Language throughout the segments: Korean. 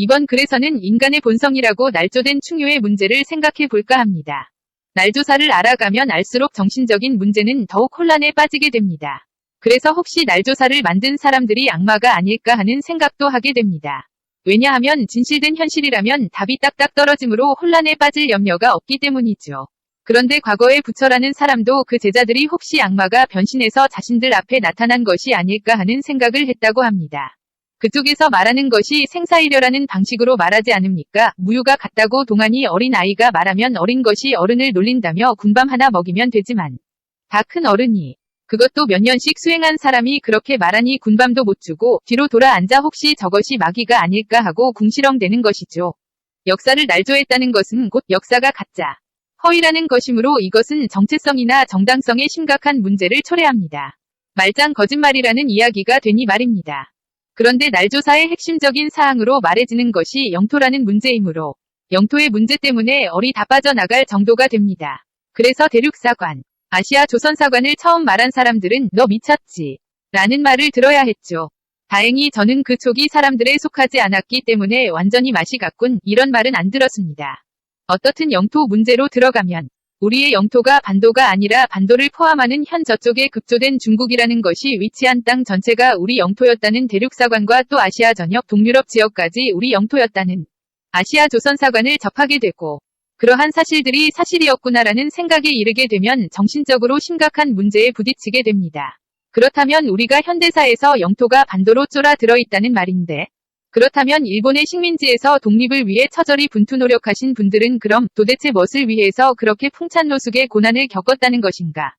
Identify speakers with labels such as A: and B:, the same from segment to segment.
A: 이번 글에서는 인간의 본성이라고 날조된 충요의 문제를 생각해 볼까 합니다. 날조사를 알아가면 알수록 정신적인 문제는 더욱 혼란에 빠지게 됩니다. 그래서 혹시 날조사를 만든 사람들이 악마가 아닐까 하는 생각도 하게 됩니다. 왜냐하면 진실된 현실이라면 답이 딱딱 떨어지므로 혼란에 빠질 염려가 없기 때문이죠. 그런데 과거의 부처라는 사람도 그 제자들이 혹시 악마가 변신해서 자신들 앞에 나타난 것이 아닐까 하는 생각을 했다고 합니다. 그쪽에서 말하는 것이 생사이려라는 방식으로 말하지 않습니까? 무유가 같다고 동안이 어린 아이가 말하면 어린 것이 어른을 놀린다며 군밤 하나 먹이면 되지만 다 큰 어른이 그것도 몇 년씩 수행한 사람이 그렇게 말하니 군밤도 못 주고 뒤로 돌아 앉아 혹시 저것이 마귀가 아닐까 하고 궁시렁대는 것이죠. 역사를 날조했다는 것은 곧 역사가 가짜. 허위라는 것이므로 이것은 정체성이나 정당성에 심각한 문제를 초래합니다. 말짱 거짓말이라는 이야기가 되니 말입니다. 그런데 날 조사의 핵심적인 사항으로 말해지는 것이 영토라는 문제이므로 영토의 문제 때문에 얼이 다 빠져나갈 정도가 됩니다. 그래서 대륙사관, 아시아 조선사관을 처음 말한 사람들은 너 미쳤지. 라는 말을 들어야 했죠. 다행히 저는 그 촉이 사람들에 속하지 않았기 때문에 완전히 맛이 갔군 이런 말은 안 들었습니다. 어떻든 영토 문제로 들어가면 우리의 영토가 반도가 아니라 반도를 포함하는 현 저쪽에 급조된 중국이라는 것이 위치한 땅 전체가 우리 영토였다는 대륙사관과 또 아시아 전역 동유럽 지역까지 우리 영토였다는 아시아 조선사관을 접하게 되고 그러한 사실들이 사실이었구나라는 생각에 이르게 되면 정신적으로 심각한 문제에 부딪히게 됩니다. 그렇다면 우리가 현대사에서 영토가 반도로 쫄아 들어 있다는 말인데 그렇다면 일본의 식민지에서 독립을 위해 처절히 분투 노력하신 분들은 그럼 도대체 무엇을 위해서 그렇게 풍찬 노숙의 고난을 겪었다는 것인가?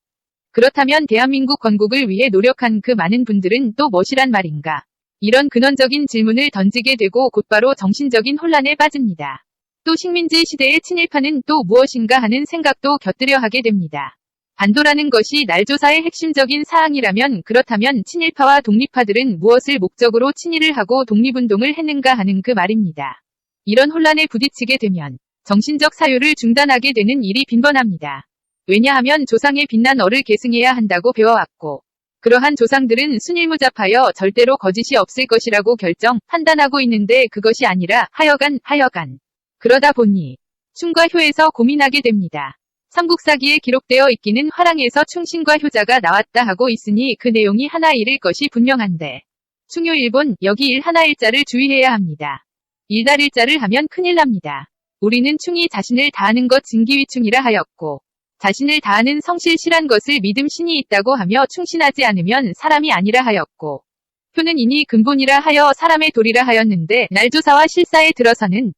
A: 그렇다면 대한민국 건국을 위해 노력한 그 많은 분들은 또 무엇이란 말인가? 이런 근원적인 질문을 던지게 되고 곧바로 정신적인 혼란에 빠집니다. 또 식민지 시대의 친일파는 또 무엇인가 하는 생각도 곁들여 하게 됩니다. 반도라는 것이 날조사의 핵심적인 사항이라면 그렇다면 친일파와 독립파들은 무엇을 목적으로 친일을 하고 독립운동을 했는가 하는 그 말입니다. 이런 혼란에 부딪히게 되면 정신적 사유를 중단하게 되는 일이 빈번합니다. 왜냐하면 조상의 빛난 어를 계승해야 한다고 배워왔고 그러한 조상들은 순일무잡하여 절대로 거짓이 없을 것이라고 결정, 판단하고 있는데 그것이 아니라 하여간, 하여간. 그러다 보니 충과 효에서 고민하게 됩니다. 삼국사기에 기록되어 있기는 화랑에서 충신과 효자가 나왔다 하고 있으니 그 내용이 하나일일 것이 분명한데 충효 일본 여기 일 하나일자를 주의해야 합니다. 일달일자를 하면 큰일 납니다. 우리는 충이 자신을 다하는 것 진기위충이라 하였고 자신을 다하는 성실실한 것을 믿음 신이 있다고 하며 충신하지 않으면 사람이 아니라 하였고 효는 이니 근본이라 하여 사람의 도리라 하였는데 날조사와 실사에 들어서는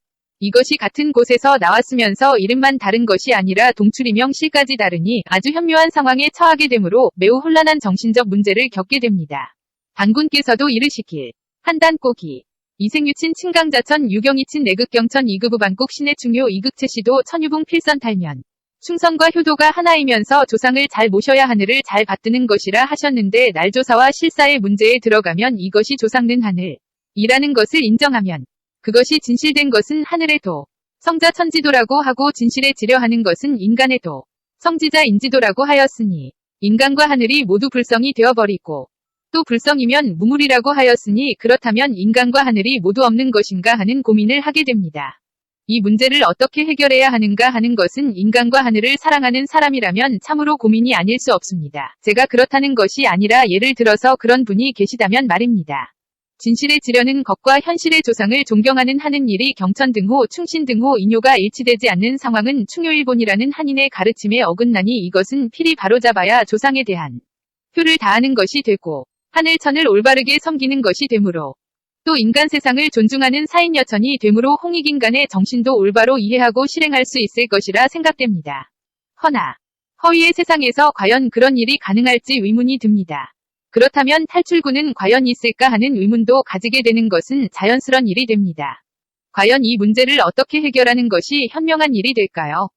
A: 이것이 같은 곳에서 나왔으면서 이름만 다른 것이 아니라 동출이명 실까지 다르니 아주 현묘한 상황에 처하게 되므로 매우 혼란한 정신적 문제를 겪게 됩니다. 단군께서도 이르시길. 한단 꼬기. 이생유친 친강자천 유경이친 내극경천 이급부반국 신의 중요 이극체시도 천유붕 필선 탈면. 충성과 효도가 하나이면서 조상을 잘 모셔야 하늘을 잘 받드는 것이라 하셨는데 날조사와 실사의 문제에 들어가면 이것이 조상는 하늘. 이라는 것을 인정하면 그것이 진실된 것은 하늘의 도. 성자 천지도라고 하고 진실에 지려하는 것은 인간의 도. 성지자 인지도라고 하였으니 인간과 하늘이 모두 불성이 되어버리고 또 불성이면 무물이라고 하였으니 그렇다면 인간과 하늘이 모두 없는 것인가 하는 고민을 하게 됩니다. 이 문제를 어떻게 해결해야 하는가 하는 것은 인간과 하늘을 사랑하는 사람이라면 참으로 고민이 아닐 수 없습니다. 제가 그렇다는 것이 아니라 예를 들어서 그런 분이 계시다면 말입니다. 진실에 지려는 것과 현실의 조상을 존경하는 하는 일이 경천 등호, 충신 등호 인요가 일치되지 않는 상황은 충요일본이라는 한인의 가르침에 어긋나니 이것은 필히 바로잡아야 조상에 대한 효를 다하는 것이 되고 하늘천을 올바르게 섬기는 것이 되므로 또 인간 세상을 존중하는 사인여천이 되므로 홍익인간의 정신도 올바로 이해하고 실행할 수 있을 것이라 생각됩니다. 허나 허위의 세상에서 과연 그런 일이 가능할지 의문이 듭니다. 그렇다면 탈출구는 과연 있을까 하는 의문도 가지게 되는 것은 자연스런 일이 됩니다. 과연 이 문제를 어떻게 해결하는 것이 현명한 일이 될까요?